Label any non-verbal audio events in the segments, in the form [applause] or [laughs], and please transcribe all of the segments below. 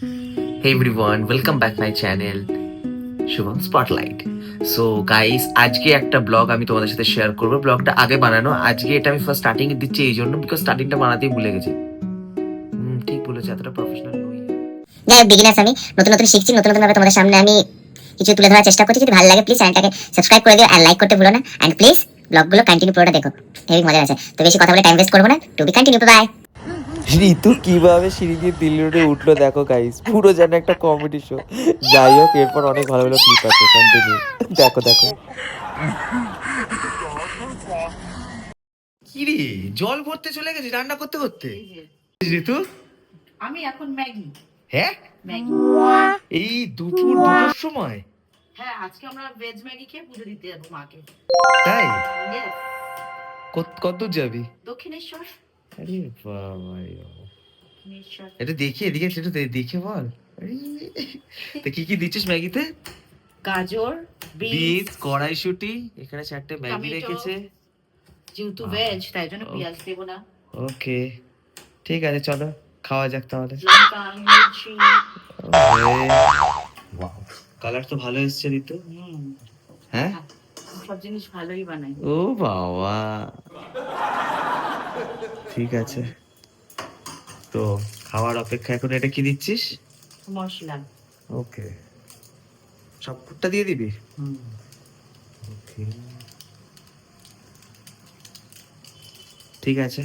Hey everyone, welcome back my channel Shubham spotlight so guys আজকে একটা blog আমি তোমাদের সাথে শেয়ার করব। ব্লগটা আগে বানানো আজকে এটা আমি ফার্স্ট স্টার্টিং দিচ্ছি এই জন্য বিকজ স্টার্টিংটা বানাতেই ভুলে গেছি। ঠিক বলেছে এতটা প্রফেশনাল নই। যাই বিগিনার্স আমি নতুন নতুন শিখছি নতুন নতুন ভাবে তোমাদের সামনে আমি কিছু তুলে ধরার চেষ্টা করছি। যদি ভালো লাগে প্লিজ চ্যানেলটাকে সাবস্ক্রাইব করে দিও আর লাইক করতে ভুলো না। অ্যান্ড প্লিজ ব্লগগুলো কন্টিনিউ পুরোটা দেখো। হেভি মজা আছে। তো বেশি কথা বলে টাইম ওয়েস্ট করব না। To be continue by Ritu কীভাবে সিঁড়ি দিয়ে দিল্লি রোডে উঠল দেখো গাইস পুরো যেন একটা কমেডি শো যাই হোক এরপর অনেক ভালো ভালো ক্লিপ আছে কন্টিনিউ দেখো দেখো। কি রে জল ভরতে চলে গেছে রান্না করতে করতে? ঋতু? আমি এখন ম্যাগি। হ্যাঁ? ম্যাগি। এই দুপুর দুটোর সময়? হ্যাঁ আজকে আমরা ভেজ ম্যাগি খেয়ে পুজো দিতে যাব মাকে। তাই? কত- কতদূর যাবি? দক্ষিণেশ্বর। আরে বাবা এটা দেখি এদিকে দে- দেখে বল। [laughs] তা কি কি দিচ্ছিস ম্যাগিতে? গাজর বিট বিনস কড়াইশুটি এখানে চারটে ম্যাগি রেখেছে। যেহেতু ভেজ তাই জন্য পেঁয়াজ দেবো না। ওকে ঠিক আছে চলো খাওয়া যাক তাহলে। কালার তো ভালো এসছে ঋতু। হ্যাঁ? সব জিনিস ভালোই বানাই। ও বাবা। ঠিক আছে। তো খাওয়ার অপেক্ষা এখন এটা কি দিচ্ছিস? মশলা। ওকে। সবটা দিয়ে দিবি? ওকে। ঠিক আছে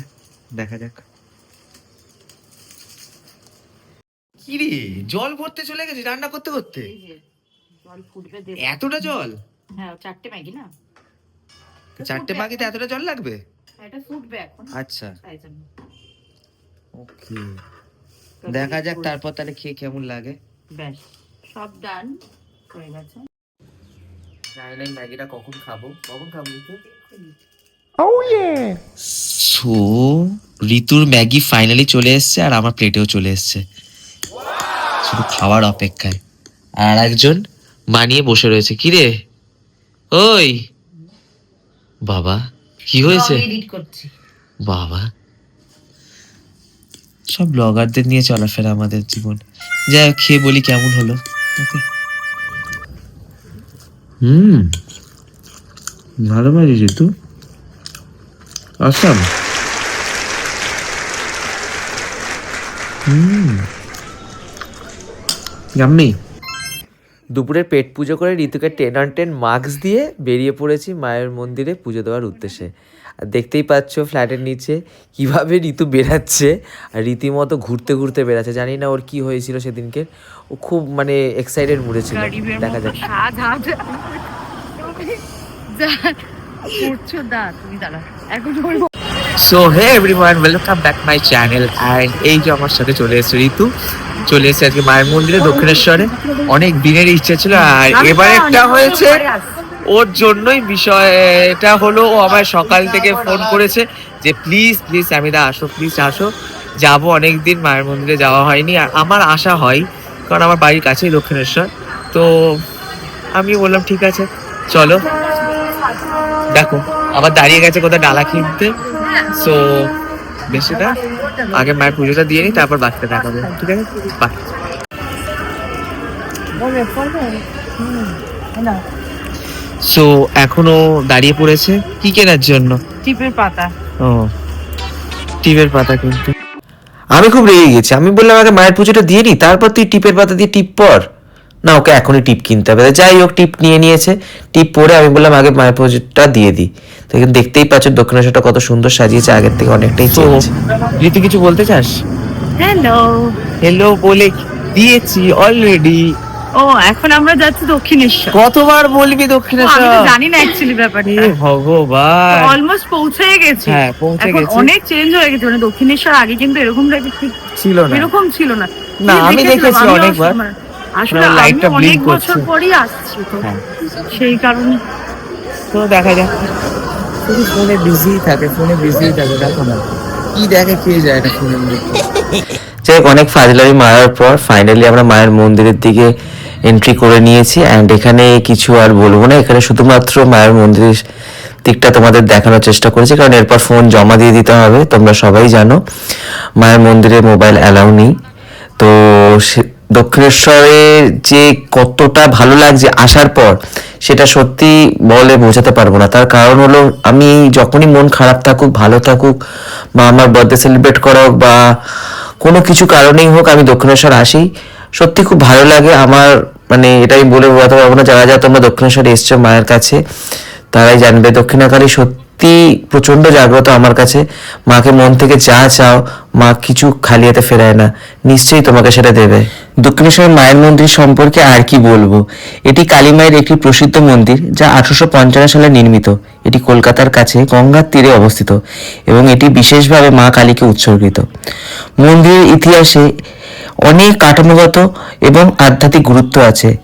দেখা যাক। কি রে জল ভরতে চলে গেছে রান্না করতে করতে? জল ফুটবে এতটা জল? হ্যাঁ চারটে ম্যাগি না? চারটে বাকিতে এতটা জল লাগবে? এটা ফুটবে এখন আচ্ছা। তাই জন্য। ওকে দেখা যাক তারপর তাহলে খেয়ে কেমন লাগে। ব্যাস সব ডান হয়ে গেছে। জানি না ম্যাগিটা কখন খাব। কখন খাব ঋতু? সো ঋতুর ম্যাগি ফাইনালি চলে এসেছে আর আমার প্লেটেও চলে এসেছে। শুধু খাওয়ার অপেক্ষায়। আর একজন মানিয়ে বসে রয়েছে। কি রে ওই! বাবা। কি হয়েছে? এডিট করছি। বাবা। সব ব্লগারদের নিয়ে চলাফেরা আমাদের জীবন। হোক, খেয়ে বলি কেমন হলো? ওকে। হুম। ভালো বাড়ি ঋতু আসাম হুম। গাম্মি দুপুরের পেট পুজো করে ঋতুকে টেন অন টেন মাস্ক দিয়ে বেরিয়ে পড়েছি মায়ের মন্দিরে পুজো দেওয়ার উদ্দেশ্যে। আর দেখতেই পাচ্ছ ফ্ল্যাটের নিচে কীভাবে ঋতু বেরাচ্ছে আর রীতিমতো ঘুরতে ঘুরতে বেরাচ্ছে। জানি না ওর কি হয়েছিল সেদিনকে। ও খুব মানে এক্সাইটেড মুডে ছিল। দেখা যাক। So hey everyone welcome back my channel and এই যে আমার সাথে চলে এসেছে ঋতু। চলে এসেছে আজকে মায়ের মন্দিরে দক্ষিণেশ্বরে। অনেক দিনের ইচ্ছে ছিল আর এবার একটা হয়েছে ওর জন্যই বিষয়টা হলো ও আমার সকাল থেকে ফোন করেছে যে প্লিজ প্লিজ দা আসো প্লিজ আসো। যাব অনেক দিন মায়ের মন্দিরে যাওয়া হয়নি। আর আমার আশা হয় কারণ আমার বাড়ির কাছেই দক্ষিণেশ্বর। তো আমি বললাম ঠিক আছে চলো। দেখো আবার দাঁড়িয়ে গেছে কোথাও ডালা কিনতে। সো বেশি না। আগে মায়ের পুজোটা দিয়ে নি তারপর বাচ্চা দেখাবো। ঠিক আছে? বাই সো এখনও দাঁড়িয়ে পড়েছে। কি কেনার জন্য? টিপের পাতা। ও টিপের পাতা কিন্তু। আমি খুব রেগে গেছি। আমি বললাম আগে মায়ের পুজোটা দিয়ে নি তারপর তুই টিপের পাতা দিয়ে টিপ পর। না ওকে এখনই টিপ কিনতে হবে। যাই হোক টিপ নিয়ে নিয়েছে। টিপ পরে আমি বললাম আগে মায়ের পুজোটা দিয়ে দিই তো দেখতেই পাচ্ছ দক্ষিণেশ্বরটা কত সুন্দর সাজিয়েছে আগের থেকে অনেকটাই চেঞ্জ ঋতু কিছু বলতে চাস? হ্যালো হ্যালো বলে দিয়েছি অলরেডি ও এখন আমরা যাচ্ছি দক্ষিণেশ্বর। কতবার বলবি ও, আমি তো দক্ষিণেশ্বর জানি না অ্যাকচুয়ালি ব্যাপারটা। হে ভগবান। অলমোস্ট পৌঁছে গেছি। হ্যাঁ পৌঁছে গেছি। অনেক চেঞ্জ হয়ে গেছে। মানে দক্ষিণেশ্বর আগে কিন্তু এরকম ঠিক ছিল না। এরকম ছিল না। না, আমি দেখেছি অনেকবার। আসলে- আসলে লাইটটা অনেক বছর। পরই আসছি তো। হ্যাঁ। সেই কারণে। তো দেখা যাক। শুধু ফোনে বিজি থাকে, ফোনে বিজি থাকে, দেখো না। কি দেখে কে যায় না মধ্যে যাই হোক, অনেক ফাজলামি মারার পর ফাইনালি আমরা মায়ের মন্দিরের দিকে এন্ট্রি করে নিয়েছি অ্যান্ড এখানে কিছু আর বলব না। এখানে শুধুমাত্র মায়ের মন্দিরের দিকটা তোমাদের দেখানোর চেষ্টা করেছি, কারণ এরপর ফোন জমা দিয়ে দিতে হবে, তোমরা সবাই জানো। মায়ের মন্দিরে মোবাইল অ্যালাউ নেই। তো দক্ষিণেশ্বরের যে কতটা ভালো লাগছে আসার পর, সেটা সত্যি বলে বোঝাতে পারব না। তার কারণ হলো, আমি যখনই মন খারাপ থাকুক, ভালো থাকুক, বা আমার বার্থডে সেলিব্রেট করা হোক, বা কোনো কিছু কারণেই হোক, আমি দক্ষিণেশ্বর আসি। সত্যি খুব ভালো লাগে। আমার মানে এটাই বলে বোঝাতে পারব না, যারা যারা তোমরা দক্ষিণেশ্বরে এসছো মায়ের কাছে, তারাই জানবে। দক্ষিণাকালী সত্যি প্রচণ্ড জাগ্রত আমার কাছে। মাকে মন থেকে যা চাও, মা কিছু খালি হাতে ফেরায় না। নিশ্চয়ই তোমাকে সেটা দেবে। দক্ষিণেশ্বর মায়ের মন্দির সম্পর্কে আর কি বলব? এটি কালী মায়ের একটি প্রসিদ্ধ মন্দির, যা আঠারোশো পঞ্চান্ন সালে নির্মিত। এটি কলকাতার কাছে গঙ্গার তীরে অবস্থিত এবং এটি বিশেষভাবে মা কালীকে উৎসর্গিত। মন্দিরের ইতিহাসে অনেক কাঠামোগত এবং আধ্যাত্মিক গুরুত্ব আছে।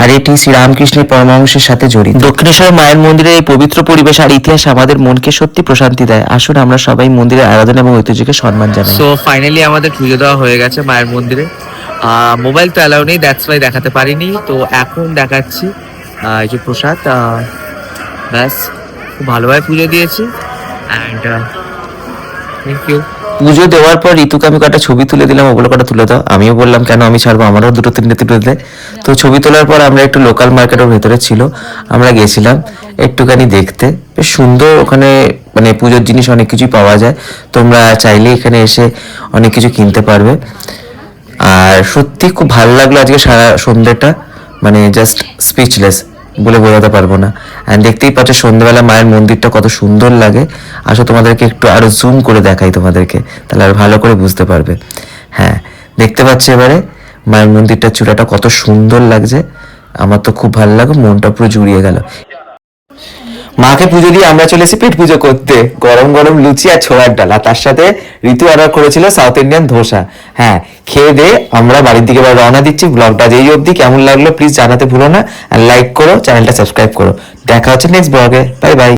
আর এটি শ্রীরামকৃষ্ণের পরমাংশের সাথে জড়িত। দক্ষিণেশ্বর মায়ের মন্দিরের এই পবিত্র পরিবেশ আর ইতিহাস আমাদের মনকে সত্যি প্রশান্তি দেয়। আসুন আমরা সবাই মন্দিরের আরাধনা এবং ঐতিহ্যকে সম্মান জানাই। সো ফাইনালি আমাদের পুজো দেওয়া হয়ে গেছে মায়ের মন্দিরে। মোবাইল তো অ্যালাউ নেই দ্যাটস ওয়াই দেখাতে পারিনি। তো এখন দেখাচ্ছি এই যে প্রসাদ আহ, ব্যাস খুব ভালোভাবে পুজো দিয়েছি। অ্যান্ড থ্যাংক ইউ পুজো দেওয়ার পর ঋতুকে আমি কটা ছবি তুলে দিলাম ওগুলো কটা তুলে দাও। আমিও বললাম, কেন আমি ছাড়বো? আমারও দুটো, তিনটে তুলে দে। তো ছবি তোলার পর আমরা একটু লোকাল মার্কেটের ভেতরে ছিল। আমরা গেছিলাম একটুখানি দেখতে। বেশ সুন্দর ওখানে মানে পুজোর জিনিস অনেক কিছুই পাওয়া যায়। তোমরা চাইলে এখানে এসে অনেক কিছু কিনতে পারবে। আর সত্যি খুব ভালো লাগল আজকে সারা সন্ধ্যেটা। মানে জাস্ট স্পিচলেস বলে বোঝাতে পারব না। অ্যান্ড দেখতেই পাচ্ছ সন্ধ্যেবেলা মায়ের মন্দিরটা কত সুন্দর লাগে। আসো তোমাদেরকে একটু আরও জুম করে দেখাই তোমাদেরকে, তাহলে আর ভালো করে বুঝতে পারবে। হ্যাঁ দেখতে পাচ্ছি এবারে মায়ের মন্দিরটার চূড়াটা কত সুন্দর লাগছে। আমার তো খুব ভালো লাগে মনটা পুরো জুড়িয়ে গেল। মাকে পুজো দিয়ে আমরা চলে এসেছি পেট পুজো করতে। গরম গরম লুচি আর ছোলার ডাল। আর তার সাথে ঋতু অর্ডার করেছিল সাউথ ইন্ডিয়ান ধোসা। হ্যাঁ খেয়ে দিয়ে আমরা বাড়ির দিকে এবার রওনা দিচ্ছি ব্লগটা যেই অবধি। কেমন লাগল প্লিজ জানাতে ভুলো না। আর লাইক করো চ্যানেলটা সাবস্ক্রাইব করো। দেখা হচ্ছে নেক্সট ব্লগে বাই বাই